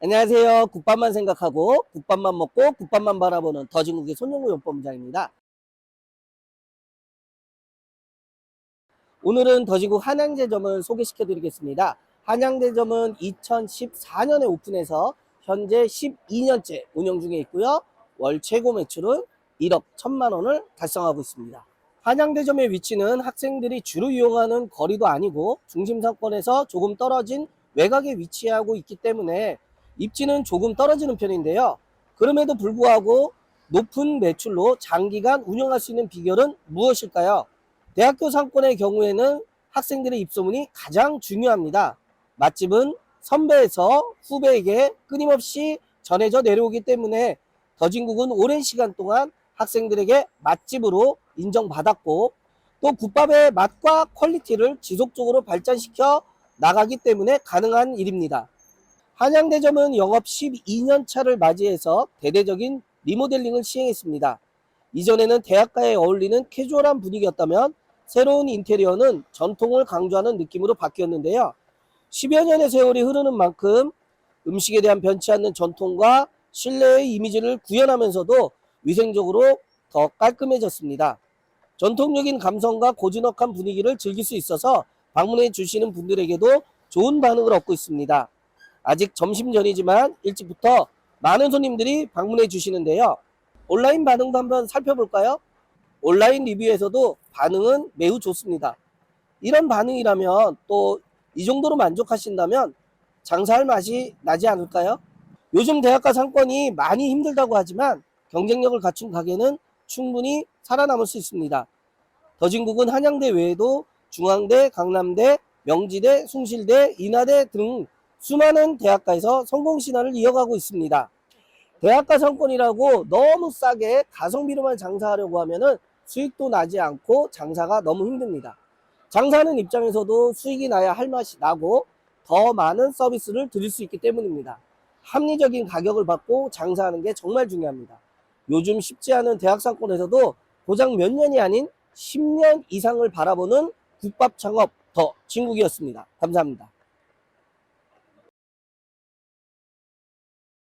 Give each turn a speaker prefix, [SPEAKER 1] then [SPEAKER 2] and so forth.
[SPEAKER 1] 안녕하세요. 국밥만 생각하고 국밥만 먹고 국밥만 바라보는 더진국의 손영구 연법장입니다. 오늘은 더진국 한양제점을 소개시켜 드리겠습니다. 한양제점은 2014년에 오픈해서 현재 12년째 운영 중에 있고요. 월 최고 매출은 1억 1천만 원을 달성하고 있습니다. 한양대점의 위치는 학생들이 주로 이용하는 거리도 아니고 중심 상권에서 조금 떨어진 외곽에 위치하고 있기 때문에 입지는 조금 떨어지는 편인데요. 그럼에도 불구하고 높은 매출로 장기간 운영할 수 있는 비결은 무엇일까요? 대학교 상권의 경우에는 학생들의 입소문이 가장 중요합니다. 맛집은 선배에서 후배에게 끊임없이 전해져 내려오기 때문에 더진국은 오랜 시간 동안 학생들에게 맛집으로 인정받았고 또 국밥의 맛과 퀄리티를 지속적으로 발전시켜 나가기 때문에 가능한 일입니다. 한양대점은 영업 12년 차를 맞이해서 대대적인 리모델링을 시행했습니다. 이전에는 대학가에 어울리는 캐주얼한 분위기였다면 새로운 인테리어는 전통을 강조하는 느낌으로 바뀌었는데요. 10여 년의 세월이 흐르는 만큼 음식에 대한 변치 않는 전통과 신뢰의 이미지를 구현하면서도 위생적으로 더 깔끔해졌습니다. 전통적인 감성과 고즈넉한 분위기를 즐길 수 있어서 방문해 주시는 분들에게도 좋은 반응을 얻고 있습니다. 아직 점심 전이지만 일찍부터 많은 손님들이 방문해 주시는데요. 온라인 반응도 한번 살펴볼까요? 온라인 리뷰에서도 반응은 매우 좋습니다. 이런 반응이라면 또 이 정도로 만족하신다면 장사할 맛이 나지 않을까요? 요즘 대학가 상권이 많이 힘들다고 하지만 경쟁력을 갖춘 가게는 충분히 살아남을 수 있습니다. 더진국은 한양대 외에도 중앙대, 강남대, 명지대, 숭실대, 인하대 등 수많은 대학가에서 성공 신화를 이어가고 있습니다. 대학가 상권이라고 너무 싸게 가성비로만 장사하려고 하면은 수익도 나지 않고 장사가 너무 힘듭니다. 장사하는 입장에서도 수익이 나야 할 맛이 나고 더 많은 서비스를 드릴 수 있기 때문입니다. 합리적인 가격을 받고 장사하는 게 정말 중요합니다. 요즘 쉽지 않은 대학 상권에서도 고작 몇 년이 아닌 10년 이상을 바라보는 국밥 창업 더 진국이었습니다. 감사합니다.